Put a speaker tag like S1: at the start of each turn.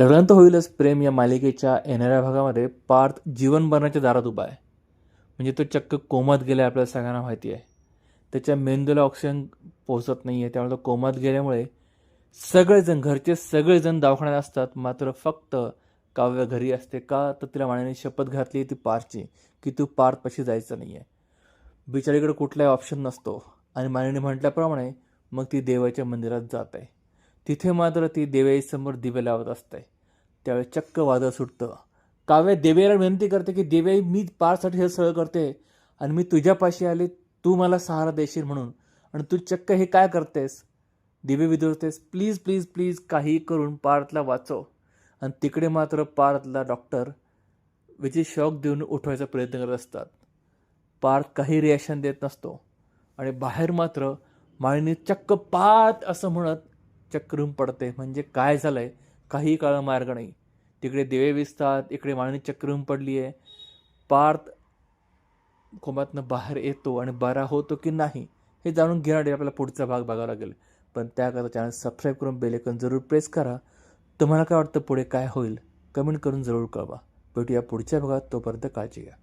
S1: लग्नांत होईलच प्रेम या मालिकेच्या येणाऱ्या भागामध्ये पार्थ जीवन मरणाच्या दारात उभा आहे. म्हणजे तो चक्क कोमात गेला आपल्याला सगळ्यांना माहिती आहे. त्याच्या मेंदूला ऑक्सिजन पोहोचत नाही आहे त्यामुळे तो कोमात गेल्यामुळे सगळेजण घरचे सगळेजण दवाखान्यात असतात. मात्र फक्त काव्य घरी असते का? तर तिला माण्याने शपथ घातली ती पारची की तू पार्थपाशी जायचं नाही आहे बिचारीकडे कुठलाही ऑप्शन नसतो. आणि मानिनी म्हटल्याप्रमाणे मग ती देवाच्या मंदिरात जात आहे. तिथे मात्र ती देव्याईसमोर दिवे लावत असते. त्यावेळी चक्क वादळ सुटतं. काव्य देवेला विनंती करते की देव्याई मी पारसाठी हे सगळं करते आणि मी तुझ्यापाशी आले तू मला सहारा देशील म्हणून. आणि तू चक्क हे काय करतेस? दिवे विदुरतेस. प्लीज प्लीज प्लीज काही करून पार्थला वाचव. आणि तिकडे मात्र पार्थला डॉक्टर विची शॉक देऊन उठवायचा प्रयत्न करत असतात. पार्थ काही रिॲक्शन देत नसतो. आणि बाहेर मात्र माळीने चक्क पात असं म्हणत चक्रून पडते. म्हणजे काय झालं आहे काही काळ मार्ग नाही. तिकडे दिवे विसतात इकडे माळणी चक्रून पडली आहे. पार्थ कोमातनं बाहेर येतो आणि बरा होतो की नाही हे जाणून घेण्यासाठी आपल्याला पुढचा भाग बघावा लागेल. पण त्याकरता चॅनल सबस्क्राईब करून बेलेकन जरूर प्रेस करा. तुम्हाला काय वाटतं पुढे काय होईल? कमेंट करून जरूर कळवा. भेटूया पुढच्या भागात. तोपर्यंत काळजी घ्या.